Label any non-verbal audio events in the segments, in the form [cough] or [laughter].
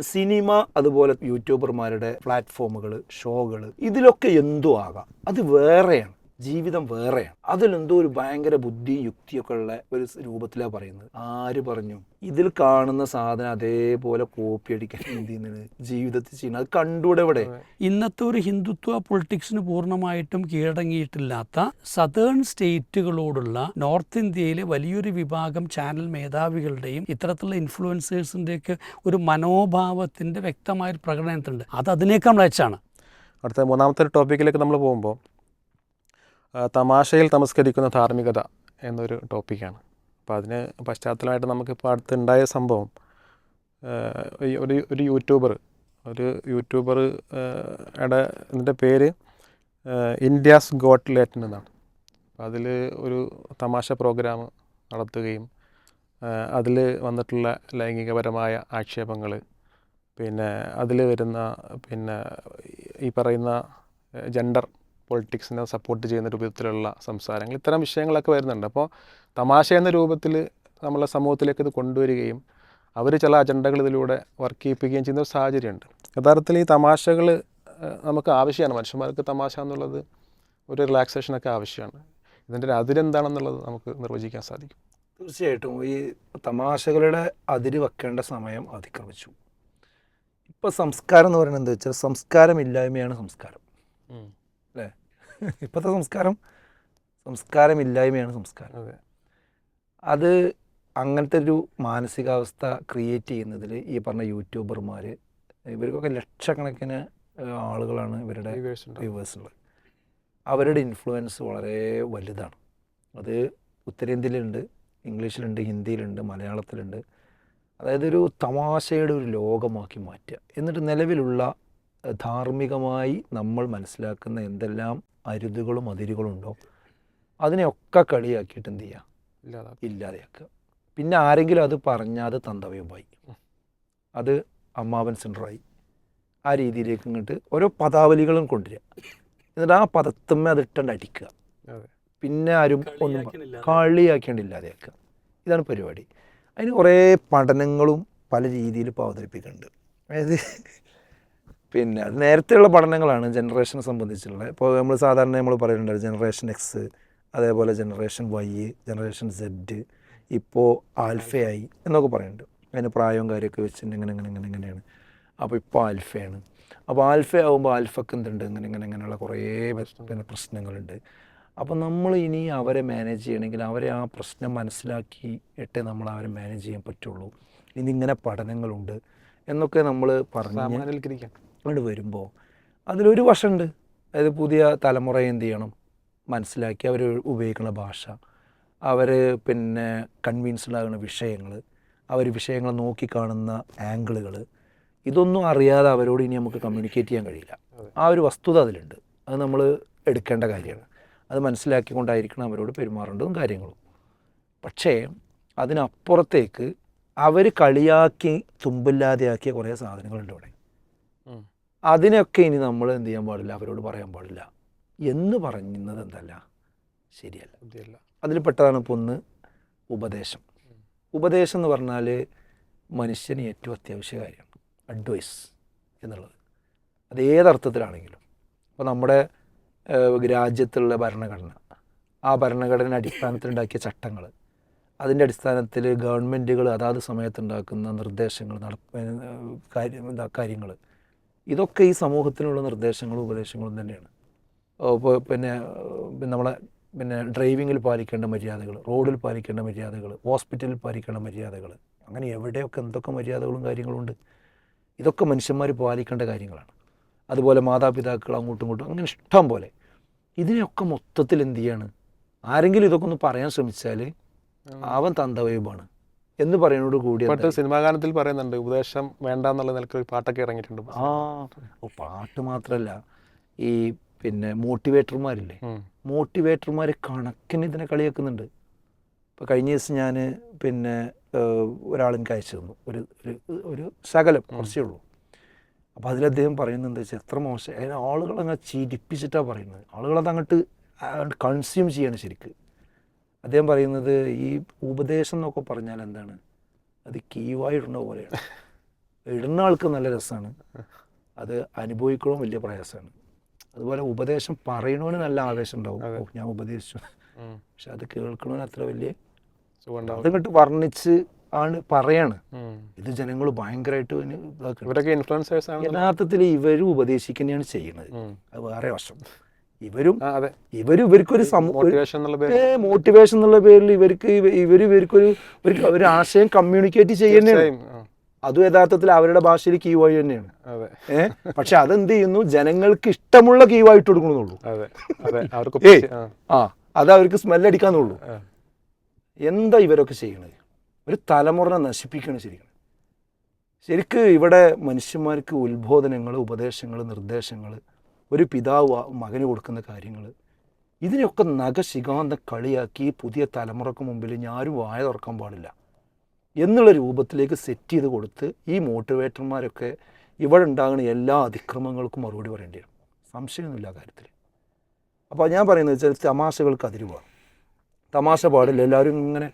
Cinema അതുപോലെ യൂട്യൂബർമാരുടെ പ്ലാറ്റ്ഫോമുകൾ ഷോകൾ ഇതിലൊക്കെ എന്തു ആകാം. അത് വേറെയാണ്. ജീവിതം വേറെയാണ്. അതിലെന്തോ ഒരു ഭയങ്കര ബുദ്ധിയും യുക്തിയൊക്കെ ഉള്ള ഒരു രൂപത്തിലാണ് പറയുന്നത്. ആര് പറഞ്ഞു? ഇതിൽ കാണുന്ന സാധനം അതേപോലെ കോപ്പി അടിക്കാൻ എന്ത് ചെയ്യുന്നത്? ജീവിതത്തിൽ ചെയ്യുന്നത്. അത് കണ്ടൂടെ എവിടെ ഇന്നത്തെ ഒരു ഹിന്ദുത്വ പൊളിറ്റിക്സിന് പൂർണമായിട്ടും കീഴടങ്ങിയിട്ടില്ലാത്ത സതേൺ സ്റ്റേറ്റുകളോടുള്ള നോർത്ത് ഇന്ത്യയിലെ വലിയൊരു വിഭാഗം ചാനൽ മേധാവികളുടെയും ഇത്തരത്തിലുള്ള ഇൻഫ്ലുവൻസേഴ്സിന്റെയൊക്കെ ഒരു മനോഭാവത്തിന്റെ വ്യക്തമായ ഒരു പ്രകടനത്തിലുണ്ട് അത് അതിനേക്കാൾ മെച്ചാണ് അടുത്ത മൂന്നാമത്തെ ഒരു ടോപ്പിക്കിലേക്ക് നമ്മൾ പോകുമ്പോൾ തമാശയിൽ തമസ്കരിക്കുന്ന ധാർമ്മികത എന്നൊരു ടോപ്പിക്കാണ്. അപ്പോൾ അതിന് പശ്ചാത്തലമായിട്ട് നമുക്കിപ്പോൾ അടുത്തുണ്ടായ സംഭവം ഒരു ഒരു യൂട്യൂബർ ഒരു യൂട്യൂബർ യുടെ ഇതിന്റെ പേര് ഇന്ത്യാസ് ഗോട്ട് ലേറ്റൻ എന്നാണ് അതിൽ ഒരു തമാശ പ്രോഗ്രാം നടത്തുകയും അതിൽ വന്നിട്ടുള്ള ലൈംഗികപരമായ ആക്ഷേപങ്ങൾ പിന്നെ അതിൽ വരുന്ന പിന്നെ ഈ പറയുന്ന ജെൻഡർ പൊളിറ്റിക്സിനെ സപ്പോർട്ട് ചെയ്യുന്ന രൂപത്തിലുള്ള സംസാരങ്ങൾ ഇത്തരം വിഷയങ്ങളൊക്കെ വരുന്നുണ്ട്. അപ്പോൾ തമാശ എന്ന രൂപത്തിൽ നമ്മളെ സമൂഹത്തിലേക്ക് ഇത് കൊണ്ടുവരികയും അവർ ചില അജണ്ടകൾ ഇതിലൂടെ വർക്ക് ചെയ്യിപ്പിക്കുകയും ചെയ്യുന്ന ഒരു സാഹചര്യമുണ്ട്. യഥാർത്ഥത്തിൽ ഈ തമാശകൾ നമുക്ക് ആവശ്യമാണ്. മനുഷ്യന്മാർക്ക് തമാശ എന്നുള്ളത് ഒരു റിലാക്സേഷനൊക്കെ ആവശ്യമാണ്. ഇതിന്റെ ഒരു അതിരെന്താണെന്നുള്ളത് നമുക്ക് നിർവചിക്കാൻ സാധിക്കും. തീർച്ചയായിട്ടും. ഈ തമാശകളുടെ അതിര് വെക്കേണ്ട സമയം അതിക്രമിച്ചു. ഇപ്പോൾ സംസ്കാരം എന്ന് പറയുന്നത് എന്താ വെച്ചാൽ സംസ്കാരമില്ലായ്മയാണ് സംസ്കാരം. [laughs] ഇപ്പോഴത്തെ സംസ്കാരം സംസ്കാരമില്ലായ്മയാണ് സംസ്കാരം. അതെ. അത് അങ്ങനത്തെ ഒരു മാനസികാവസ്ഥ ക്രിയേറ്റ് ചെയ്യുന്നതിൽ ഈ പറഞ്ഞ യൂട്യൂബർമാർ ഇവർക്കൊക്കെ ലക്ഷക്കണക്കിന് ആളുകളാണ് ഇവരുടെ വ്യൂവേഴ്സുള്ളത് അവരുടെ ഇൻഫ്ലുവൻസ് വളരെ വലുതാണ്. അത് ഉത്തരേന്ത്യയിലുണ്ട് ഇംഗ്ലീഷിലുണ്ട് ഹിന്ദിയിലുണ്ട് മലയാളത്തിലുണ്ട്. അതായത് ഒരു തമാശയുടെ ഒരു ലോകമാക്കി മാറ്റുക. എന്നിട്ട് നിലവിലുള്ള ധാർമ്മികമായി നമ്മൾ മനസ്സിലാക്കുന്ന എന്തെല്ലാം അരുതുകളും അതിരുകളും ഉണ്ടോ? അതിനെയൊക്കെ കളിയാക്കിയിട്ട് എന്ത് ചെയ്യുക ഇല്ലാതാക്കും ഇല്ലാതെയാക്കുക. പിന്നെ ആരെങ്കിലും അത് പറഞ്ഞാൽ അത് തന്തവയമായി അത് അമ്മാവൻ സെന്ററായി. ആ രീതിയിലേക്ക് ഇങ്ങോട്ട് ഓരോ പദാവലികളും കൊണ്ടുവരിക. എന്നിട്ട് ആ പദത്തുമ്മ അത് ഇട്ടണ്ട് അടിക്കുക. അതെ. പിന്നെ ആരും ഒന്നും കളിയാക്കേണ്ട ഇല്ലാതെയാക്കുക ഇതാണ് പരിപാടി. അതിന് കുറേ പഠനങ്ങളും പല രീതിയിൽ ഇപ്പോൾ അവതരിപ്പിക്കുന്നുണ്ട്. അതായത് പിന്നെ അത് നേരത്തെയുള്ള പഠനങ്ങളാണ് ജനറേഷനെ സംബന്ധിച്ചുള്ള ഇപ്പോൾ നമ്മൾ സാധാരണ നമ്മൾ പറയുന്നുണ്ട് ജനറേഷൻ എക്സ് അതേപോലെ ജനറേഷൻ വൈ ജനറേഷൻ സെഡ് ഇപ്പോൾ ആൽഫയായി എന്നൊക്കെ പറയുന്നുണ്ട്. അതിന് പ്രായവും കാര്യമൊക്കെ വെച്ചിട്ട് ഇങ്ങനെ ഇങ്ങനെ ഇങ്ങനെ ഇങ്ങനെയാണ്. അപ്പോൾ ഇപ്പോൾ ആൽഫയാണ്. അപ്പോൾ ആൽഫ ആവുമ്പോൾ ആൽഫക്ക് എന്തുണ്ട്? ഇങ്ങനെ ഇങ്ങനെ ഇങ്ങനെയുള്ള കുറേ പിന്നെ പ്രശ്നങ്ങളുണ്ട്. അപ്പോൾ നമ്മൾ ഇനി അവരെ മാനേജ് ചെയ്യണമെങ്കിൽ അവരെ ആ പ്രശ്നം മനസ്സിലാക്കിയിട്ടേ നമ്മൾ അവരെ മാനേജ് ചെയ്യാൻ പറ്റുള്ളൂ. ഇനി ഇങ്ങനെ പഠനങ്ങളുണ്ട് എന്നൊക്കെ നമ്മൾ പറഞ്ഞ് അങ്ങോട്ട് വരുമ്പോൾ അതിലൊരു വശമുണ്ട് അതായത് പുതിയ തലമുറ എന്ത് ചെയ്യണം? മനസ്സിലാക്കി അവർ ഉപയോഗിക്കുന്ന ഭാഷ. അവർ പിന്നെ കൺവിൻസ്ഡ് ആകുന്ന വിഷയങ്ങൾ അവർ വിഷയങ്ങൾ നോക്കിക്കാണുന്ന ആംഗിളുകൾ ഇതൊന്നും അറിയാതെ അവരോട് ഇനി നമുക്ക് കമ്മ്യൂണിക്കേറ്റ് ചെയ്യാൻ കഴിയില്ല. ആ ഒരു വസ്തുത അതിലുണ്ട്. അത് നമ്മൾ എടുക്കേണ്ട കാര്യമാണ്. അത് മനസ്സിലാക്കിക്കൊണ്ടായിരിക്കണം അവരോട് പെരുമാറേണ്ടതും കാര്യങ്ങളും. പക്ഷേ അതിനപ്പുറത്തേക്ക് അവർ കളിയാക്കി തുമ്പില്ലാതെയാക്കിയ കുറേ സാധനങ്ങളുണ്ട് ഇവിടെ. അതിനൊക്കെ ഇനി നമ്മൾ എന്ത് ചെയ്യാൻ പാടില്ല? അവരോട് പറയാൻ പാടില്ല. എന്ന് പറയുന്നത് എന്തല്ല? ശരിയല്ല. അതിൽ പെട്ടതാണ് ഇപ്പോൾ ഒന്ന് ഉപദേശം. ഉപദേശം എന്ന് പറഞ്ഞാൽ മനുഷ്യന് ഏറ്റവും അത്യാവശ്യ കാര്യമാണ് അഡ്വൈസ് എന്നുള്ളത്. അത് ഏതർത്ഥത്തിലാണെങ്കിലും അപ്പോൾ നമ്മുടെ രാജ്യത്തുള്ള ഭരണഘടന. ആ ഭരണഘടന അടിസ്ഥാനത്തിലുണ്ടാക്കിയ ചട്ടങ്ങൾ അതിന്റെ അടിസ്ഥാനത്തിൽ ഗവൺമെന്റുകൾ അതാത് സമയത്തുണ്ടാക്കുന്ന നിർദ്ദേശങ്ങൾ എന്താ കാര്യങ്ങൾ ഇതൊക്കെ ഈ സമൂഹത്തിനുള്ള നിർദ്ദേശങ്ങളും ഉപദേശങ്ങളും തന്നെയാണ്. ഇപ്പോൾ പിന്നെ നമ്മളെ പിന്നെ ഡ്രൈവിങ്ങിൽ പാലിക്കേണ്ട മര്യാദകൾ റോഡിൽ പാലിക്കേണ്ട മര്യാദകൾ ഹോസ്പിറ്റലിൽ പാലിക്കേണ്ട മര്യാദകൾ അങ്ങനെ എവിടെയൊക്കെ എന്തൊക്കെ മര്യാദകളും കാര്യങ്ങളും ഉണ്ട്. ഇതൊക്കെ മനുഷ്യന്മാർ പാലിക്കേണ്ട കാര്യങ്ങളാണ്. അതുപോലെ മാതാപിതാക്കൾ അങ്ങോട്ടും ഇങ്ങോട്ടും അങ്ങനെ ഇഷ്ടം പോലെ. ഇതിനെയൊക്കെ മൊത്തത്തിൽ എന്ത് ചെയ്യാണ്? ആരെങ്കിലും ഇതൊക്കെ ഒന്ന് പറയാൻ ശ്രമിച്ചാൽ അവൻ തന്തവൈബാണ്. എന്ന് പറയുന്നതോട് കൂടി? സിനിമാ ഗാനത്തിൽ പറയുന്നുണ്ട് ഉപദേശം വേണ്ട എന്നുള്ള നിലയ്ക്ക് പാട്ടൊക്കെ ഇറങ്ങിയിട്ടുണ്ട്. ആ പാട്ട് മാത്രമല്ല ഈ പിന്നെ മോട്ടിവേറ്റർമാരില്ലേ? മോട്ടിവേറ്റർമാർ കണക്കിന് ഇതിനെ കളിയാക്കുന്നുണ്ട് ഇപ്പോൾ കഴിഞ്ഞ ദിവസം ഞാൻ പിന്നെ ഒരാളെനിക്ക് അയച്ചു തന്നു. ഒരു ഒരു ഒരു ശകലം കുറച്ചേ ഉള്ളൂ. അപ്പോൾ അതിൽ അദ്ദേഹം പറയുന്നത് വെച്ചാൽ എത്ര മോശം. അതിന് ആളുകളങ്ങനെ ചിരിപ്പിച്ചിട്ടാണ് പറയുന്നത്. ആളുകളത് അങ്ങോട്ട് കൺസ്യൂം ചെയ്യാണ് ശരിക്ക്. അദ്ദേഹം പറയുന്നത് ഈ ഉപദേശം എന്നൊക്കെ പറഞ്ഞാൽ എന്താണ്? അത് കീവായിടുന്ന പോലെയാണ്. ഇടുന്ന ആൾക്ക് നല്ല രസമാണ്. അത് അനുഭവിക്കണോ വലിയ പ്രയാസമാണ്. അതുപോലെ ഉപദേശം പറയണവന് നല്ല ആവേശം ഉണ്ടാവും. ഞാൻ ഉപദേശിച്ചു. പക്ഷെ അത് കേൾക്കണവന് അത്ര വലിയ. അതിങ്ങോട്ട് വർണിച്ച് ആണ് പറയാണ്. ഇത് ജനങ്ങൾ ഭയങ്കരമായിട്ട് യഥാർത്ഥത്തിൽ ഇവരും ഉപദേശിക്കുന്നതാണ് ചെയ്യുന്നത്. അത് വേറെ വശം. ഇവരും ഇവർ ഇവരും ഇവർക്കൊരു മോട്ടിവേഷൻ എന്നുള്ള പേരിൽ. ഇവർക്ക് ഇവർ ഇവർക്കൊരു ഒരു ഒരു ആശയം കമ്മ്യൂണിക്കേറ്റ് ചെയ്യുന്നതാണ് അതും യഥാർത്ഥത്തിൽ അവരുടെ ഭാഷയിൽ കീ വഴി തന്നെയാണ്. ഏഹ് പക്ഷെ അതെന്ത് ചെയ്യുന്നു? ജനങ്ങൾക്ക് ഇഷ്ടമുള്ള കീവായിട്ട് കൊടുക്കണമെന്നുള്ളൂ. ആ, അത് അവർക്ക് സ്മെല്ലടിക്കാന്നുള്ളൂ. എന്താ ഇവരൊക്കെ ചെയ്യണത്? ഒരു തലമുറ നശിപ്പിക്കണം ശരിക്കും. ശരിക്ക് ഇവിടെ മനുഷ്യന്മാർക്ക് ഉത്ബോധനങ്ങൾ ഉപദേശങ്ങൾ നിർദ്ദേശങ്ങൾ ഒരു പിതാവ് മകന് കൊടുക്കുന്ന കാര്യങ്ങൾ. ഇതിനെയൊക്കെ നഖശികാന്ത കളിയാക്കി പുതിയ തലമുറയ്ക്ക് മുമ്പിൽ ഞാനും വായ തുറക്കാൻ പാടില്ല. എന്നുള്ള രൂപത്തിലേക്ക് സെറ്റ് ചെയ്ത് കൊടുത്ത് ഈ മോട്ടിവേറ്റർമാരൊക്കെ ഇവിടെ ഉണ്ടാകുന്ന എല്ലാ അതിക്രമങ്ങൾക്കും മറുപടി പറയേണ്ടി വരും. സംശയമൊന്നുമില്ല കാര്യത്തിൽ. അപ്പോൾ ഞാൻ പറയുന്നത് വെച്ചാൽ തമാശകൾക്ക് അതിരുവ തമാശ പാടില്ല. എല്ലാവരും ഇങ്ങനെ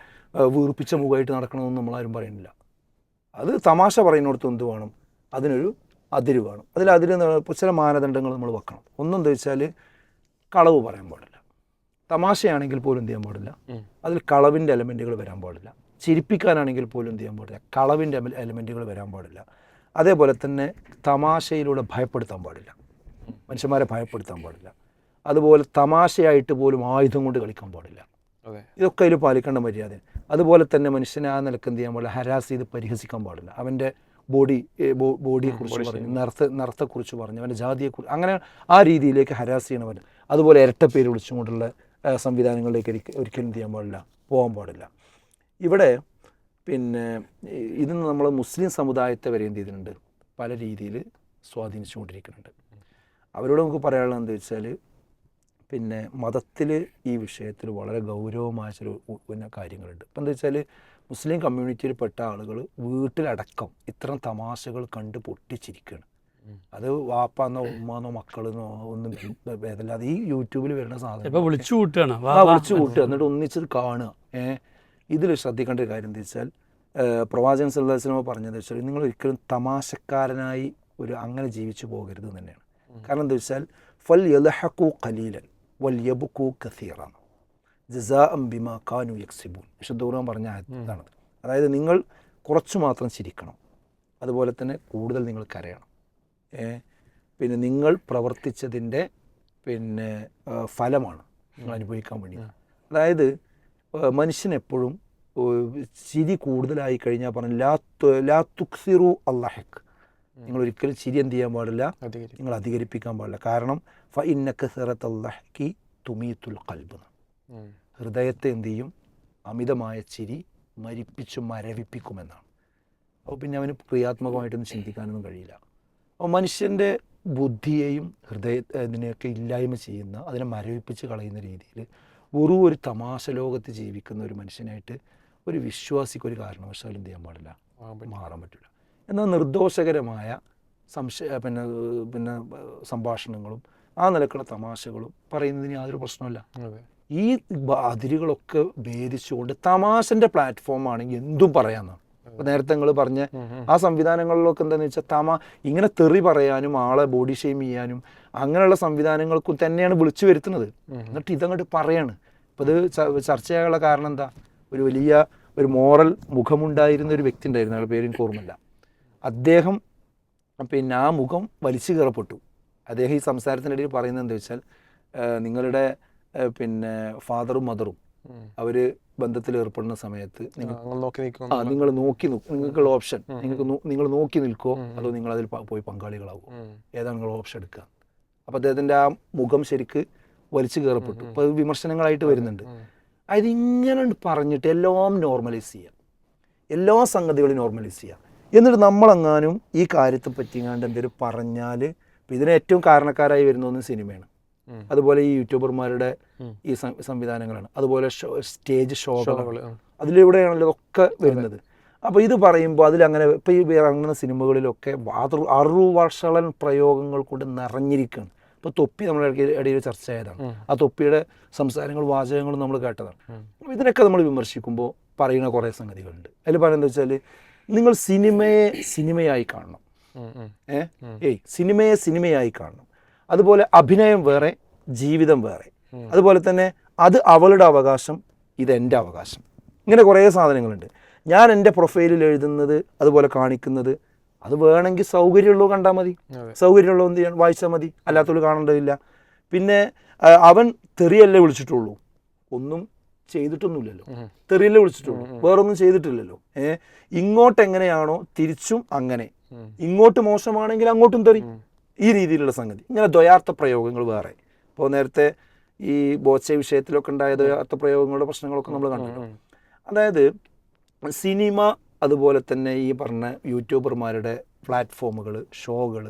വീർപ്പിച്ച മുഖമായിട്ട് നടക്കണമെന്ന് നമ്മളാരും പറയുന്നില്ല. അത് തമാശ പറയുന്നിടത്ത് എന്ത് വേണം? അതിനൊരു അതിര് വേണം. അതിൽ അതിര് എന്ന് പറയുമ്പോൾ ചില മാനദണ്ഡങ്ങൾ നമ്മൾ വെക്കണം. ഒന്നെന്താ വെച്ചാൽ കളവ് പറയാൻ പാടില്ല. തമാശയാണെങ്കിൽ പോലും എന്ത് ചെയ്യാൻ പാടില്ല. അതിൽ കളവിന്റെ എലമെന്റുകൾ വരാൻ പാടില്ല. ചിരിപ്പിക്കാനാണെങ്കിൽ പോലും എന്ത് ചെയ്യാൻ പാടില്ല. കളവിന്റെ എലമെന്റുകൾ വരാൻ പാടില്ല. അതേപോലെ തന്നെ തമാശയിലൂടെ ഭയപ്പെടുത്താൻ പാടില്ല. മനുഷ്യന്മാരെ ഭയപ്പെടുത്താൻ പാടില്ല. അതുപോലെ തമാശയായിട്ട് പോലും ആയുധം കൊണ്ട് കളിക്കാൻ പാടില്ല. ഇതൊക്കെ അതിൽ പാലിക്കേണ്ട മര്യാദ അതുപോലെ തന്നെ മനുഷ്യനെ ആ നിലയ്ക്ക് എന്ത് ചെയ്യാൻ പാടില്ല. ഹരാസ് ചെയ്ത് പരിഹസിക്കാൻ പാടില്ല. അവന്റെ ബോഡി ബോഡിയെക്കുറിച്ച് കുറിച്ച് പറഞ്ഞു നിറത്തെ നിറത്തെക്കുറിച്ച് പറഞ്ഞു അവന്റെ ജാതിയെക്കുറിച്ച് അങ്ങനെ ആ രീതിയിലേക്ക് ഹരാസ് ചെയ്യണവൻ. അതുപോലെ ഇരട്ട പേര് വിളിച്ചുകൊണ്ടുള്ള സംവിധാനങ്ങളിലേക്ക് ഒരിക്ക- ഒരിക്കലും ചെയ്യാൻ പാടില്ല പോകാൻ പാടില്ല. ഇവിടെ പിന്നെ ഇതിന് ഇത് നമ്മൾ മുസ്ലിം സമുദായത്തെ വരെ എന്ത് ചെയ്തിട്ടുണ്ട്? പല രീതിയിൽ സ്വാധീനിച്ചുകൊണ്ടിരിക്കുന്നുണ്ട്. അവരോട് നമുക്ക് പറയാനുള്ളത് എന്താ വെച്ചാൽ പിന്നെ മതത്തിൽ ഈ വിഷയത്തിൽ വളരെ ഗൗരവമായ ചില പിന്നെ കാര്യങ്ങളുണ്ട്. ഇപ്പം എന്താ വെച്ചാൽ മുസ്ലിം കമ്മ്യൂണിറ്റിയിൽപ്പെട്ട ആളുകൾ വീട്ടിലടക്കം ഇത്തരം തമാശകൾ കണ്ട് പൊട്ടിച്ചിരിക്കുകയാണ്. അത് വാപ്പാന്നോ ഉമ്മാന്നോ മക്കളെന്നോ ഒന്നും ഭേദമില്ലാതെ ഈ യൂട്യൂബിൽ വരുന്ന സാധനം വിളിച്ചു കൂട്ടുകയാണ് വിളിച്ചു കൂട്ടുക. എന്നിട്ട് ഒന്നിച്ചത് കാണുക. ഏഹ് ഇതിൽ ശ്രദ്ധിക്കേണ്ട ഒരു കാര്യം എന്താ വെച്ചാൽ പ്രവാചകൻ സല്ലാസ്ലമ പറഞ്ഞത് വെച്ചാൽ നിങ്ങൾ ഒരിക്കലും തമാശക്കാരനായി ഒരു അങ്ങനെ ജീവിച്ചു പോകരുത് തന്നെയാണ്. കാരണം എന്താ വെച്ചാൽ ഫൽ യലഹക്കു ഖലീലൻ വൽ യബുക്കു കസീറാണ് ജസാ അം ബിമാ കാനു യക്സിബൂൻ. വിശുദ്ധൂർവം പറഞ്ഞ ഇതാണ്. അതായത് നിങ്ങൾ കുറച്ചു മാത്രം ചിരിക്കണം. അതുപോലെ തന്നെ കൂടുതൽ നിങ്ങൾ കരയണം. പിന്നെ നിങ്ങൾ പ്രവർത്തിച്ചതിന്റെ പിന്നെ ഫലമാണ് നിങ്ങൾ അനുഭവിക്കാൻ വേണ്ടി അതായത് മനുഷ്യൻ എപ്പോഴും ചിരി കൂടുതലായി കഴിഞ്ഞാൽ പറഞ്ഞു ലാ ലാ തുക്സിറു അള്ളാഹക്ക്. നിങ്ങൾ ഒരിക്കലും ചിരി എന്ത് ചെയ്യാൻ പാടില്ല. നിങ്ങൾ അധികരിപ്പിക്കാൻ പാടില്ല. കാരണം ഫ ഇന്നക്കെ സിറത്ത് അള്ളഹക്കി തുമീത്തുൽ കൽബ്. ഹൃദയത്തെ എന്ത് ചെയ്യും? അമിതമായ ചിരി മരിപ്പിച്ചു മരവിപ്പിക്കുമെന്നാണ്. അപ്പോൾ പിന്നെ അവന് ക്രിയാത്മകമായിട്ടൊന്നും ചിന്തിക്കാനൊന്നും കഴിയില്ല. അപ്പോൾ മനുഷ്യന്റെ ബുദ്ധിയെയും ഹൃദയ ഇതിനെയൊക്കെ ഇല്ലായ്മ ചെയ്യുന്ന അതിനെ മരവിപ്പിച്ച് കളയുന്ന രീതിയിൽ വെറും ഒരു തമാശ ലോകത്ത് ജീവിക്കുന്ന ഒരു മനുഷ്യനായിട്ട് ഒരു വിശ്വാസിക്ക് ഒരു കാരണവശാലും എന്ത് ചെയ്യാൻ പാടില്ല. മാറാൻ പറ്റില്ല. എന്നാൽ നിർദോഷകരമായ സംശയ പിന്നെ പിന്നെ സംഭാഷണങ്ങളും ആ നിലക്കുള്ള തമാശകളും പറയുന്നതിന് യാതൊരു പ്രശ്നമില്ല ഈ അതിരുകളൊക്കെ ഭേദിച്ചുകൊണ്ട് തമാശന്റെ പ്ലാറ്റ്ഫോമാണെങ്കിൽ എന്തും പറയാമെന്നാണ് അപ്പോൾ നേരത്തെ നിങ്ങൾ പറഞ്ഞ. ആ സംവിധാനങ്ങളിലൊക്കെ എന്താന്ന് വെച്ചാൽ തമാ ഇങ്ങനെ തെറി പറയാനും ആളെ ബോഡി ഷെയിം ചെയ്യാനും അങ്ങനെയുള്ള സംവിധാനങ്ങൾക്കും തന്നെയാണ് വിളിച്ചു വരുത്തുന്നത്. എന്നിട്ട് ഇതങ്ങോട്ട് പറയാണ്. അപ്പോൾ ഇത് ച- ചർച്ച ചെയ്യാനുള്ള കാരണം എന്താ? ഒരു വലിയ ഒരു മോറൽ മുഖമുണ്ടായിരുന്ന ഒരു വ്യക്തി ഉണ്ടായിരുന്നു. അയാളുടെ പേരും ഓർമ്മല്ല അദ്ദേഹം പിന്നെ ആ മുഖം വലിച്ചു കയറപ്പെട്ടു അദ്ദേഹം ഈ സംസാരത്തിനിടയിൽ പറയുന്നത് എന്താ വെച്ചാൽ നിങ്ങളുടെ പിന്നെ ഫാദറും മദറും അവർ ബന്ധത്തിൽ ഏർപ്പെടുന്ന സമയത്ത് ആ, നിങ്ങൾ നോക്കി നിങ്ങൾക്കുള്ള ഓപ്ഷൻ. നിങ്ങൾക്ക് നിങ്ങൾ നോക്കി നിൽക്കോ അതോ നിങ്ങൾ അതിൽ പോയി പങ്കാളികളാവോ? ഏതാണ് നിങ്ങൾ ഓപ്ഷൻ എടുക്കുക? അപ്പോൾ അദ്ദേഹത്തിന്റെ ആ മുഖം ശരിക്ക് വലിച്ചു കയറപ്പെട്ടു. അപ്പോൾ അത് വിമർശനങ്ങളായിട്ട് വരുന്നുണ്ട്. അതായത് ഇങ്ങനെ പറഞ്ഞിട്ട് എല്ലാം നോർമലൈസ് ചെയ്യാം. എല്ലാ സംഗതികളും നോർമലൈസ് ചെയ്യാം. എന്നിട്ട് നമ്മളെങ്ങാനും ഈ കാര്യത്തെ പറ്റിങ്ങാണ്ട് എന്തെങ്കിലും പറഞ്ഞാൽ ഇതിനേറ്റവും ഇതിന് ഏറ്റവും കാരണക്കാരായി വരുന്ന ഒന്ന് സിനിമയാണ്. അതുപോലെ ഈ യൂട്യൂബർമാരുടെ ഈ സംവിധാനങ്ങളാണ്. അതുപോലെ സ്റ്റേജ് ഷോകൾ. അതിലൂടെയാണല്ലോ ഒക്കെ വരുന്നത്. അപ്പോൾ ഇത് പറയുമ്പോൾ അതിലങ്ങനെ ഇപ്പോൾ ഈ ഇറങ്ങുന്ന സിനിമകളിലൊക്കെ അറുവർഷളൻ അറു പ്രയോഗങ്ങൾ കൊണ്ട് നിറഞ്ഞിരിക്കുകയാണ് ഇപ്പോൾ തൊപ്പി നമ്മുടെ ഇടയിൽ ചർച്ച ചെയ്തതാണ് ആ തൊപ്പിയുടെ സംസാരങ്ങളും വാചകങ്ങളും നമ്മൾ കേട്ടതാണ്. ഇതിനൊക്കെ നമ്മൾ വിമർശിക്കുമ്പോൾ പറയുന്ന കുറേ സംഗതികളുണ്ട്. അതിൽ പറയുന്നത് വെച്ചാൽ നിങ്ങൾ സിനിമയെ സിനിമയായി കാണണം. ഏ? ഏയ് സിനിമയെ സിനിമയായി കാണണം. അതുപോലെ അഭിനയം വേറെ ജീവിതം വേറെ. അതുപോലെ തന്നെ അത് അവളുടെ അവകാശം ഇത് എന്റെ അവകാശം. ഇങ്ങനെ കുറേ സാധനങ്ങളുണ്ട്. ഞാൻ എന്റെ പ്രൊഫൈലിൽ എഴുതുന്നത് അതുപോലെ കാണിക്കുന്നത് അത് വേണമെങ്കിൽ സൗകര്യമുള്ളൂ കണ്ടാൽ മതി. സൗകര്യമുള്ളൂ എന്ത് ചെയ്യാൻ വായിച്ചാൽ മതി. അല്ലാത്തവർ കാണേണ്ടതില്ല. പിന്നെ അവൻ തെറിയല്ലേ വിളിച്ചിട്ടുള്ളൂ. ഒന്നും ചെയ്തിട്ടൊന്നുമില്ലല്ലോ. തെറിയല്ലേ വിളിച്ചിട്ടുള്ളൂ. വേറൊന്നും ചെയ്തിട്ടില്ലല്ലോ. ഏഹ് ഇങ്ങോട്ട് എങ്ങനെയാണോ തിരിച്ചും അങ്ങനെ. ഇങ്ങോട്ട് മോശമാണെങ്കിൽ അങ്ങോട്ടും തെറി. ഈ രീതിയിലുള്ള സംഗതി. ഇങ്ങനെ ദ്വയാർത്ഥ പ്രയോഗങ്ങൾ വേറെ. ഇപ്പോൾ നേരത്തെ ഈ ബോച്ച വിഷയത്തിലൊക്കെ ഉണ്ടായ ദ്വയാർത്ഥ പ്രയോഗങ്ങളുടെ പ്രശ്നങ്ങളൊക്കെ നമ്മൾ കണ്ടു അതായത് സിനിമ അതുപോലെ തന്നെ ഈ പറഞ്ഞ യൂട്യൂബർമാരുടെ പ്ലാറ്റ്ഫോമുകൾ ഷോകൾ.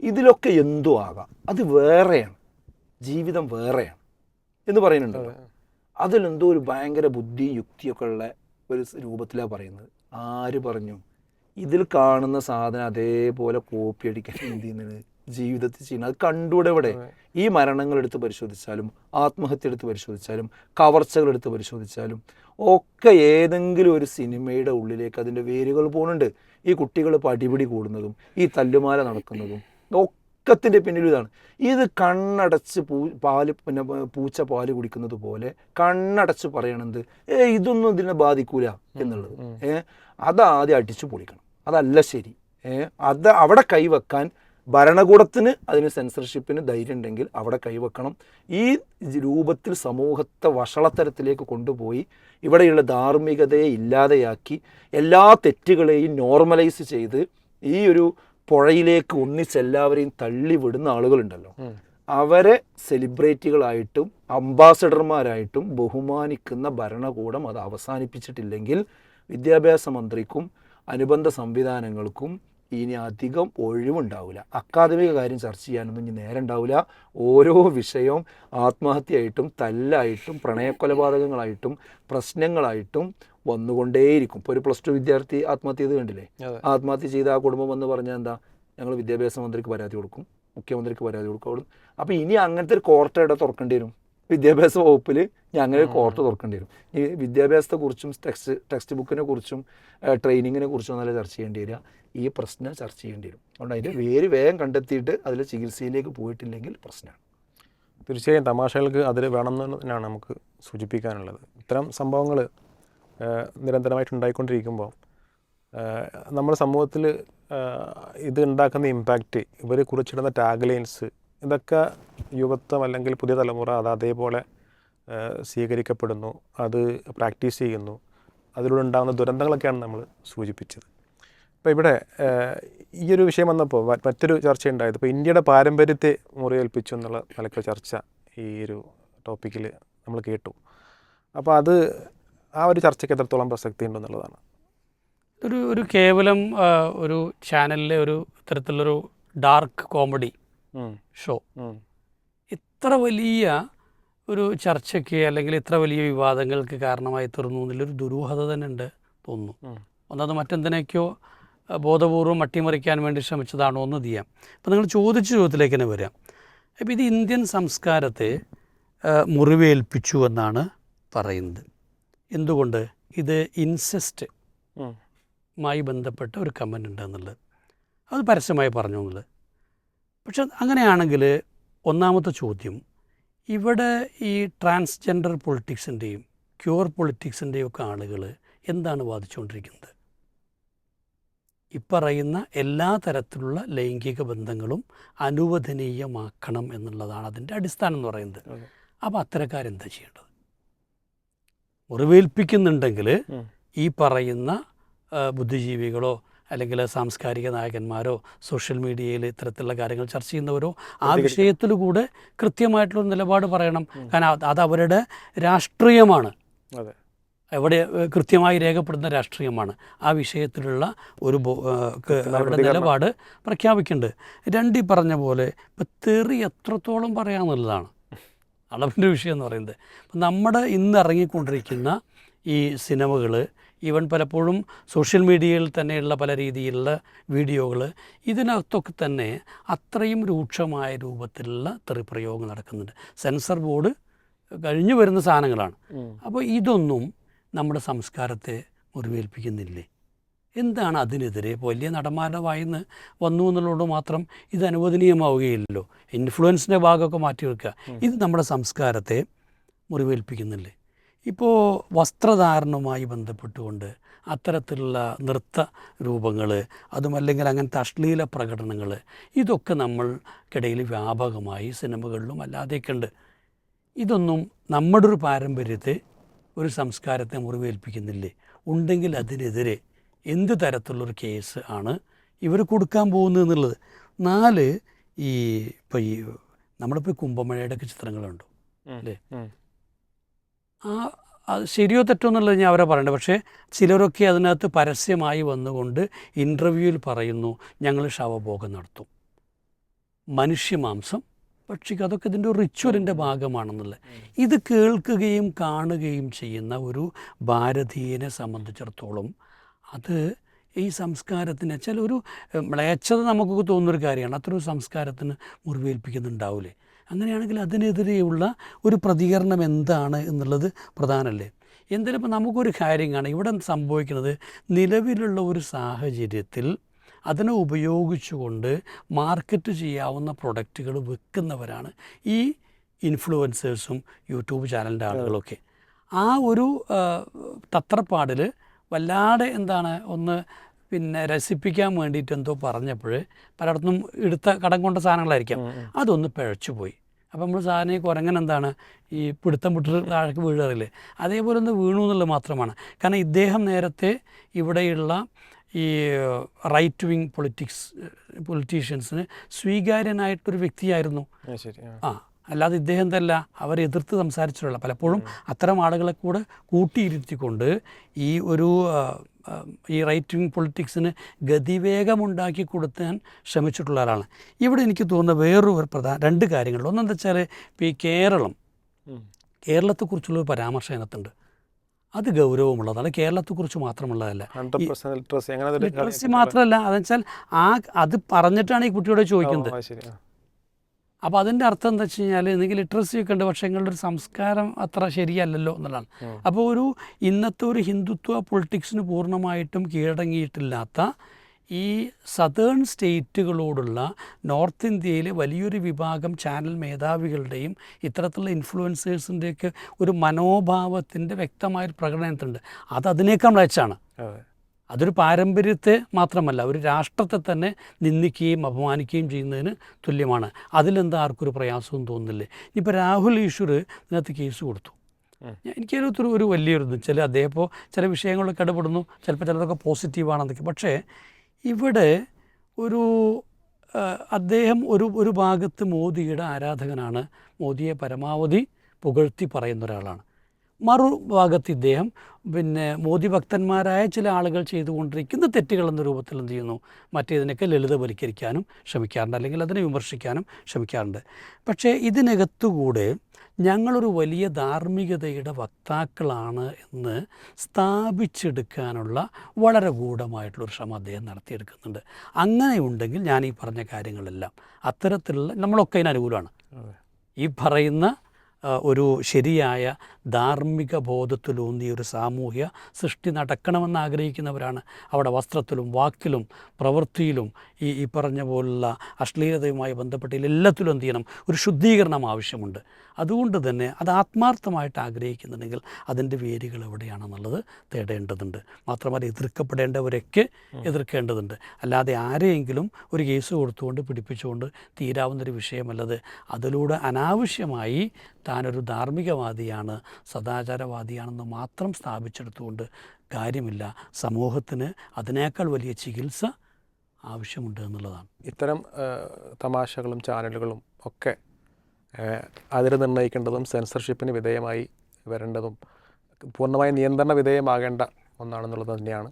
ഇതിലൊക്കെ എന്തു ആകാം? അത് വേറെയാണ്. ജീവിതം വേറെയാണ് എന്ന് പറയുന്നുണ്ട് അതിലെന്തോ ഒരു ഭയങ്കര ബുദ്ധിയും യുക്തിയൊക്കെ ഉള്ള ഒരു രൂപത്തിലാണ് പറയുന്നത്. ആര് പറഞ്ഞു? ഇതിൽ കാണുന്ന സാധനം അതേപോലെ കോപ്പി അടിക്കാൻ എന്ത് ചെയ്യുന്നത്? ജീവിതത്തിൽ ചെയ്യുന്നത്. അത് കണ്ടൂടെ ഇവിടെ ഈ മരണങ്ങൾ എടുത്ത് പരിശോധിച്ചാലും ആത്മഹത്യ എടുത്ത് പരിശോധിച്ചാലും കവർച്ചകൾ എടുത്ത് പരിശോധിച്ചാലും ഒക്കെ ഏതെങ്കിലും ഒരു സിനിമയുടെ ഉള്ളിലേക്ക് അതിന്റെ വേരുകൾ പോകുന്നുണ്ട്. ഈ കുട്ടികൾ പടിപിടി കൂടുന്നതും ഈ തല്ലുമാല നടക്കുന്നതും ഒക്കത്തിന്റെ പിന്നിൽ ഇതാണ്. ഇത് കണ്ണടച്ച് പൂ പാൽ പിന്നെ പൂച്ച പാൽ കുടിക്കുന്നത് പോലെ കണ്ണടച്ച് പറയണത് ഏ ഇതൊന്നും ഇതിനെ ബാധിക്കൂല എന്നുള്ളത്. ഏ അതാദ്യം അടിച്ചു പൊളിക്കണം. അതല്ല ശരി. അത് അവിടെ കൈവെക്കാൻ ഭരണകൂടത്തിന് അതിന് സെൻസർഷിപ്പിന് ധൈര്യം ഉണ്ടെങ്കിൽ അവിടെ കൈവെക്കണം. ഈ രൂപത്തിൽ സമൂഹത്തെ വഷളത്തരത്തിലേക്ക് കൊണ്ടുപോയി ഇവിടെയുള്ള ധാർമ്മികതയെ ഇല്ലാതെയാക്കി എല്ലാ തെറ്റുകളെയും നോർമലൈസ് ചെയ്ത് ഈ ഒരു പുഴയിലേക്ക് ഒന്നിച്ചെല്ലാവരെയും തള്ളിവിടുന്ന തള്ളി വിടുന്ന ആളുകളുണ്ടല്ലോ. അവരെ സെലിബ്രിറ്റികളായിട്ടും അംബാസഡർമാരായിട്ടും ബഹുമാനിക്കുന്ന ഭരണകൂടം അത് അവസാനിപ്പിച്ചിട്ടില്ലെങ്കിൽ വിദ്യാഭ്യാസ മന്ത്രിക്കും അനുബന്ധ സംവിധാനങ്ങൾക്കും ഇനി അധികം ഒഴിവുണ്ടാവില്ല അക്കാദമിക കാര്യം ചർച്ച ചെയ്യാനൊന്നും ഇനി നേരം ഉണ്ടാവില്ല ഓരോ വിഷയവും ആത്മഹത്യയായിട്ടും തല്ലായിട്ടും പ്രണയക്കൊലപാതകങ്ങളായിട്ടും പ്രശ്നങ്ങളായിട്ടും വന്നുകൊണ്ടേയിരിക്കും. ഇപ്പോൾ ഒരു പ്ലസ് ടു വിദ്യാർത്ഥി ആത്മഹത്യ ചെയ്ത് കണ്ടില്ലേ? ആത്മഹത്യ ചെയ്ത ആ കുടുംബം എന്ന് പറഞ്ഞാൽ എന്താ? ഞങ്ങൾ വിദ്യാഭ്യാസ മന്ത്രിക്ക് പരാതി കൊടുക്കും. മുഖ്യമന്ത്രിക്ക് പരാതി കൊടുക്കും. അപ്പോൾ ഇനി അങ്ങനത്തെ ഒരു കോർട്ട് തുറക്കേണ്ടി വരും? വിദ്യാഭ്യാസ വകുപ്പിൽ ഞങ്ങൾ കോർട്ട് തുറക്കേണ്ടി വരും. ഈ വിദ്യാഭ്യാസത്തെ കുറിച്ചും ടെക്സ്റ്റ് ടെക്സ്റ്റ് ബുക്കിനെ കുറിച്ചും ട്രെയിനിങ്ങിനെ കുറിച്ചും നല്ല ചർച്ച ചെയ്യേണ്ടി വരിക. ഈ പ്രശ്നം ചർച്ച ചെയ്യേണ്ടി വരും. അതുകൊണ്ട് അതിന്റെ വേര് വേഗം കണ്ടെത്തിയിട്ട് അതിൽ ചികിത്സയിലേക്ക് പോയിട്ടില്ലെങ്കിൽ പ്രശ്നമാണ്. തീർച്ചയായും തമാശകൾക്ക് അതിൽ വേണമെന്ന് തന്നെയാണ് നമുക്ക് സൂചിപ്പിക്കാനുള്ളത്. ഇത്തരം സംഭവങ്ങൾ നിരന്തരമായിട്ട് ഉണ്ടായിക്കൊണ്ടിരിക്കുമ്പോൾ നമ്മുടെ സമൂഹത്തിൽ ഇത് ഉണ്ടാക്കുന്ന ഇമ്പാക്റ്റ് ഇവർ കുറിച്ചിടുന്ന ടാഗ്ലൈൻസ് ഇതൊക്കെ യുവത്വം അല്ലെങ്കിൽ പുതിയ തലമുറ അത് അതേപോലെ സ്വീകരിക്കപ്പെടുന്നു അത് പ്രാക്ടീസ് ചെയ്യുന്നു. അതിലൂടെ ഉണ്ടാകുന്ന ദുരന്തങ്ങളൊക്കെയാണ് നമ്മൾ സൂചിപ്പിച്ചത്. അപ്പോൾ ഇവിടെ ഈ ഒരു വിഷയം വന്നപ്പോൾ മറ്റൊരു ചർച്ച ഉണ്ടായത് ഇപ്പോൾ ഇന്ത്യയുടെ പാരമ്പര്യത്തെ മുറിയേൽപ്പിച്ചു എന്നുള്ള നിലയ്ക്ക് ചർച്ച ഈ ഒരു ടോപ്പിക്കിൽ നമ്മൾ കേട്ടു. അപ്പോൾ അത് ആ ഒരു ചർച്ചയ്ക്ക് എത്രത്തോളം പ്രസക്തി ഉണ്ടെന്നുള്ളതാണ് ഒരു ഒരു കേവലം ഒരു ചാനലിലെ ഒരു ഇത്തരത്തിലുള്ളൊരു ഡാർക്ക് കോമഡി ഷോ. ഇത്ര വലിയ ഒരു ചർച്ചയ്ക്ക് അല്ലെങ്കിൽ ഇത്ര വലിയ വിവാദങ്ങൾക്ക് കാരണമായി തീർന്നു എന്നുള്ളൊരു ദുരൂഹത തന്നെ ഉണ്ട് തോന്നുന്നു. ഒന്നത് മറ്റെന്തിനൊക്കെയോ ബോധപൂർവം ബോധപൂർവം അട്ടിമറിക്കാൻ വേണ്ടി ശ്രമിച്ചതാണോ എന്ന് ചെയ്യാം അപ്പോൾ നിങ്ങൾ ചോദിച്ച ചോദ്യത്തിലേക്ക് തന്നെ വരാം. അപ്പോൾ ഇത് ഇന്ത്യൻ സംസ്കാരത്തെ മുറിവേൽപ്പിച്ചു എന്നാണ് പറയുന്നത്. എന്തുകൊണ്ട്? ഇത് ഇൻസെസ്റ്റ് മായി ബന്ധപ്പെട്ട ഒരു കമന്റ് ഉണ്ടെന്നുള്ളത് അത് പരസ്യമായി പറഞ്ഞു എന്നുള്ളത്. പക്ഷെ അങ്ങനെയാണെങ്കിൽ ഒന്നാമത്തെ ചോദ്യം ഇവിടെ ഈ ട്രാൻസ്ജെൻഡർ പൊളിറ്റിക്സിന്റെയും ക്യൂർ പൊളിറ്റിക്സിന്റെയും ഒക്കെ ആളുകൾ എന്താണ് വാദിച്ചുകൊണ്ടിരിക്കുന്നത് ഇപ്പറയുന്ന എല്ലാ തരത്തിലുള്ള ലൈംഗിക ബന്ധങ്ങളും അനുവദനീയമാക്കണം എന്നുള്ളതാണ് അതിന്റെ അടിസ്ഥാനം എന്ന് പറയുന്നത്. അപ്പോൾ അത്തരക്കാരെന്താ ചെയ്യേണ്ടത് മുറിവേൽപ്പിക്കുന്നുണ്ടെങ്കിൽ. ഈ പറയുന്ന ബുദ്ധിജീവികളോ അല്ലെങ്കിൽ സാംസ്കാരിക നായകന്മാരോ സോഷ്യൽ മീഡിയയിൽ ഇത്തരത്തിലുള്ള കാര്യങ്ങൾ ചർച്ച ചെയ്യുന്നവരോ ആ വിഷയത്തിൽ കൂടെ കൃത്യമായിട്ടുള്ള നിലപാട് പറയണം. കാരണം അത് അവരുടെ രാഷ്ട്രീയമാണ്. അതെ. എവിടെ കൃത്യമായി രേഖപ്പെടുന്ന രാഷ്ട്രീയമാണ്. ആ വിഷയത്തിലുള്ള ഒരു അവരുടെ നിലപാട് പ്രഖ്യാപിക്കുന്നുണ്ട്. രണ്ടി പറഞ്ഞ പോലെ ഇപ്പം തെറി എത്രത്തോളം പറയാമെന്നുള്ളതാണ് അളവിന്റെ വിഷയം എന്ന് പറയുന്നത്. നമ്മുടെ ഇന്ന് ഇറങ്ങിക്കൊണ്ടിരിക്കുന്ന ഈ സിനിമകൾ ഈവൻ പലപ്പോഴും സോഷ്യൽ മീഡിയയിൽ തന്നെയുള്ള പല രീതിയിലുള്ള വീഡിയോകൾ. ഇതിനകത്തൊക്കെ തന്നെ അത്രയും രൂക്ഷമായ രൂപത്തിലുള്ള തെറിപ്രയോഗം നടക്കുന്നുണ്ട്. സെൻസർ ബോർഡ് കഴിഞ്ഞു വരുന്ന സാധനങ്ങളാണ്. അപ്പോൾ ഇതൊന്നും നമ്മുടെ സംസ്കാരത്തെ മുറിവേൽപ്പിക്കുന്നില്ലേ? എന്താണ് അതിനെതിരെ ഇപ്പോൾ വലിയ നടന്മാരുടെ വായിന്ന് വന്നു എന്നുള്ളതുകൊണ്ട് മാത്രം ഇത് അനുവദനീയമാവുകയില്ലല്ലോ. ഇൻഫ്ലുവൻസിന്റെ ഭാഗമൊക്കെ മാറ്റി വെക്കുക. ഇത് നമ്മുടെ സംസ്കാരത്തെ മുറിവേൽപ്പിക്കുന്നില്ലേ? ഇപ്പോൾ വസ്ത്രധാരണവുമായി ബന്ധപ്പെട്ടുകൊണ്ട് അത്തരത്തിലുള്ള നൃത്ത രൂപങ്ങൾ അതുമല്ലെങ്കിൽ അങ്ങനത്തെ അശ്ലീല പ്രകടനങ്ങൾ ഇതൊക്കെ നമ്മൾക്കിടയിൽ വ്യാപകമായി സിനിമകളിലും അല്ലാതെയൊക്കെ ഉണ്ട് ഇതൊന്നും നമ്മുടെ ഒരു പാരമ്പര്യത്തെ ഒരു സംസ്കാരത്തെ മുറിവേൽപ്പിക്കുന്നില്ലേ? ഉണ്ടെങ്കിൽ അതിനെതിരെ എന്ത് തരത്തിലുള്ളൊരു കേസ് ആണ് ഇവർ കൊടുക്കാൻ പോകുന്നത് എന്നുള്ളത്. നാല് ഈ ഇപ്പോൾ ഈ നമ്മളിപ്പോൾ ഒക്കെ ചിത്രങ്ങളുണ്ടോ? അല്ലേ? ആ അത് ശരിയോ തെറ്റോ എന്നുള്ളത് ഞാൻ അവരെ പറയണ്ട. പക്ഷേ ചിലരൊക്കെ അതിനകത്ത് പരസ്യമായി വന്നുകൊണ്ട് ഇന്റർവ്യൂവിൽ പറയുന്നു ഞങ്ങൾ ശവഭോഗം നടത്തും. മനുഷ്യമാംസം പക്ഷിക്ക് അതൊക്കെ ഇതിന്റെ ഒരു റിച്വലിന്റെ ഭാഗമാണെന്നുള്ളത്. ഇത് കേൾക്കുകയും കാണുകയും ചെയ്യുന്ന ഒരു ഭാരതീയനെ സംബന്ധിച്ചിടത്തോളം അത് ഈ സംസ്കാരത്തിന് ചില ഒരു മ്ലേച്ഛത നമുക്കൊക്കെ തോന്നുന്നൊരു കാര്യമാണ്. അത്ര ഒരു സംസ്കാരത്തിന് മുറിവേൽപ്പിക്കുന്നുണ്ടാവില്ലേ അങ്ങനെയാണെങ്കിൽ അതിനെതിരെയുള്ള ഒരു പ്രതികരണം എന്താണ് എന്നുള്ളത് പ്രധാനമല്ലേ? എന്തായാലും ഇപ്പോൾ നമുക്കൊരു കാര്യം കാണാം ഇവിടെ സംഭവിക്കുന്നത് നിലവിലുള്ള ഒരു സാഹചര്യത്തിൽ അതിനെ ഉപയോഗിച്ചുകൊണ്ട് മാർക്കറ്റ് ചെയ്യാവുന്ന പ്രൊഡക്റ്റുകൾ വെക്കുന്നവരാണ് ഈ ഇൻഫ്ലുവൻസേഴ്സും യൂട്യൂബ് ചാനലിന്റെ ആളുകളൊക്കെ. ആ ഒരു തത്രപ്പാടിൽ വല്ലാതെ എന്താണ് ഒന്ന് പിന്നെ രസിപ്പിക്കാൻ വേണ്ടിയിട്ട് എന്തോ പറഞ്ഞപ്പോൾ പലയിടത്തും എടുത്ത കടം കൊണ്ട സാധനങ്ങളായിരിക്കാം. അതൊന്ന് പിഴച്ചു പോയി. അപ്പോൾ നമ്മൾ സാധനം ഈ കുരങ്ങൻ എന്താണ് ഈ പിടുത്തം വിട്ടിട്ട് താഴേക്ക് വീഴാറില്ലേ അതേപോലെ ഒന്ന് വീണു എന്നുള്ളത് മാത്രമാണ്. കാരണം ഇദ്ദേഹം നേരത്തെ ഇവിടെയുള്ള ഈ റൈറ്റ് വിങ് പൊളിറ്റിക്സ് പൊളിറ്റീഷ്യൻസിന് സ്വീകാര്യനായിട്ടൊരു വ്യക്തിയായിരുന്നു. ആ, അല്ലാതെ ഇദ്ദേഹം തല്ല. അവരെ എതിർത്ത് സംസാരിച്ചിട്ടുള്ള പലപ്പോഴും അത്തരം ആളുകളെ കൂടെ കൂട്ടിയിരുത്തിക്കൊണ്ട് ഈ ഒരു ഈ റൈറ്റ് വിങ് പൊളിറ്റിക്സിന് ഗതിവേഗമുണ്ടാക്കി കൊടുക്കാൻ ശ്രമിച്ചിട്ടുള്ള ആളാണ്. ഇവിടെ എനിക്ക് തോന്നുന്ന വേറൊരു പ്രധാന രണ്ട് കാര്യങ്ങൾ ഒന്നെന്താ വെച്ചാൽ ഇപ്പോൾ ഈ കേരളം കേരളത്തെക്കുറിച്ചുള്ള കേരളത്തെക്കുറിച്ചുള്ളൊരു പരാമർശം അതിനകത്തുണ്ട്. അത് ഗൗരവമുള്ളതാണ്. കേരളത്തെക്കുറിച്ച് മാത്രമുള്ളതല്ല. ലിറ്ററസി മാത്രമല്ല. അതെന്നുവെച്ചാൽ ആ അത് പറഞ്ഞിട്ടാണ് ഈ കുട്ടിയോട് ചോദിക്കുന്നത്. അപ്പോൾ അതിന്റെ അർത്ഥം എന്താ വെച്ച് കഴിഞ്ഞാൽ നിങ്ങൾക്ക് ലിറ്ററസി ഒക്കെ ഉണ്ട് പക്ഷേ നിങ്ങളുടെ ഒരു സംസ്കാരം അത്ര ശരിയല്ലല്ലോ എന്നുള്ളതാണ്. അപ്പോൾ ഒരു ഇന്നത്തെ ഒരു ഹിന്ദുത്വ പൊളിറ്റിക്സിന് പൂർണമായിട്ടും കീഴടങ്ങിയിട്ടില്ലാത്ത ഈ സതേൺ സ്റ്റേറ്റുകളോടുള്ള നോർത്ത് ഇന്ത്യയിലെ വലിയൊരു വിഭാഗം ചാനൽ മേധാവികളുടെയും ഇത്തരത്തിലുള്ള ഇൻഫ്ലുവൻസേഴ്സിന്റെയൊക്കെ ഒരു മനോഭാവത്തിന്റെ വ്യക്തമായൊരു പ്രകടനത്തിനുണ്ട്. അത് അതിനേക്കാൾ മികച്ചാണ് അതെ അതൊരു പാരമ്പര്യത്തെ മാത്രമല്ല ഒരു രാഷ്ട്രത്തെ തന്നെ നിന്ദിക്കുകയും അപമാനിക്കുകയും ചെയ്യുന്നതിന് തുല്യമാണ്. അതിലെന്താ ആർക്കൊരു പ്രയാസവും തോന്നുന്നില്ലേ? ഇനിയിപ്പോൾ രാഹുൽ ഈശ്വർ ഇതിനകത്ത് കേസ് കൊടുത്തു. എനിക്കതിനകത്തൊരു ഒരു വലിയൊരു ഇത് ചില അദ്ദേഹം ഇപ്പോൾ ചില വിഷയങ്ങളൊക്കെ ഇടപെടുന്നു ചിലപ്പോൾ ചിലതൊക്കെ പോസിറ്റീവാണെന്നൊക്കെ. പക്ഷേ ഇവിടെ ഒരു അദ്ദേഹം ഒരു ഒരു ഭാഗത്ത് മോദിയുടെ ആരാധകനാണ്. മോദിയെ പരമാവധി പുകഴ്ത്തി പറയുന്ന ഒരാളാണ്. മറുഭാഗത്ത് ഇദ്ദേഹം പിന്നെ മോദി ഭക്തന്മാരായ ചില ആളുകൾ ചെയ്തുകൊണ്ടിരിക്കുന്ന തെറ്റുകൾ എന്ന രൂപത്തിൽ എന്ത് ചെയ്യുന്നു? മറ്റേതിനൊക്കെ ലളിതവൽക്കരിക്കാനും ശ്രമിക്കാറുണ്ട് അല്ലെങ്കിൽ അതിനെ വിമർശിക്കാനും ശ്രമിക്കാറുണ്ട് പക്ഷേ ഇതിനകത്തുകൂടെ ഞങ്ങളൊരു വലിയ ധാർമ്മികതയുടെ വക്താക്കളാണ് എന്ന് സ്ഥാപിച്ചെടുക്കാനുള്ള വളരെ ഗൂഢമായിട്ടുള്ളൊരു ശ്രമം അദ്ദേഹം നടത്തിയെടുക്കുന്നുണ്ട്. അങ്ങനെയുണ്ടെങ്കിൽ ഞാൻ ഈ പറഞ്ഞ കാര്യങ്ങളെല്ലാം അത്തരത്തിലുള്ള നമ്മളൊക്കെ അതിന് അനുകൂലമാണ്. ഈ പറയുന്ന ഒരു ശരിയായ ധാർമ്മിക ബോധത്തിലൂന്നിയ ഒരു സാമൂഹ്യ സൃഷ്ടി നടക്കണമെന്ന് ആഗ്രഹിക്കുന്നവരാണ്. അവിടെ വസ്ത്രത്തിലും വാക്കിലും പ്രവൃത്തിയിലും ഈ ഈ പറഞ്ഞ പോലുള്ള അശ്ലീലതയുമായി ബന്ധപ്പെട്ട് എല്ലാത്തിലും എന്ത് ചെയ്യണം? ഒരു ശുദ്ധീകരണം ആവശ്യമുണ്ട്. അതുകൊണ്ട് തന്നെ അത് ആത്മാർത്ഥമായിട്ട് ആഗ്രഹിക്കുന്നുണ്ടെങ്കിൽ അതിന്റെ വേരുകൾ എവിടെയാണെന്നുള്ളത് തേടേണ്ടതുണ്ട്. മാത്രമല്ല എതിർക്കപ്പെടേണ്ടവരൊക്കെ എതിർക്കേണ്ടതുണ്ട്. അല്ലാതെ ആരെയെങ്കിലും ഒരു കേസ് കൊടുത്തുകൊണ്ട് പിടിപ്പിച്ചുകൊണ്ട് തീരാവുന്നൊരു വിഷയമല്ലത്. അതിലൂടെ അനാവശ്യമായി താനൊരു ധാർമ്മികവാദിയാണ് സദാചാരവാദിയാണെന്ന് മാത്രം സ്ഥാപിച്ചെടുത്തുകൊണ്ട് കാര്യമില്ല. സമൂഹത്തിന് അതിനേക്കാൾ വലിയ ചികിത്സ ആവശ്യമുണ്ട് എന്നുള്ളതാണ്. ഇത്തരം തമാശകളും ചാനലുകളും ഒക്കെ അതിൽ നിർണയിക്കേണ്ടതും സെൻസർഷിപ്പിന് വിധേയമായി വരേണ്ടതും പൂർണമായി നിയന്ത്രണ വിധേയമാകേണ്ട ഒന്നാണെന്നുള്ളത് തന്നെയാണ്.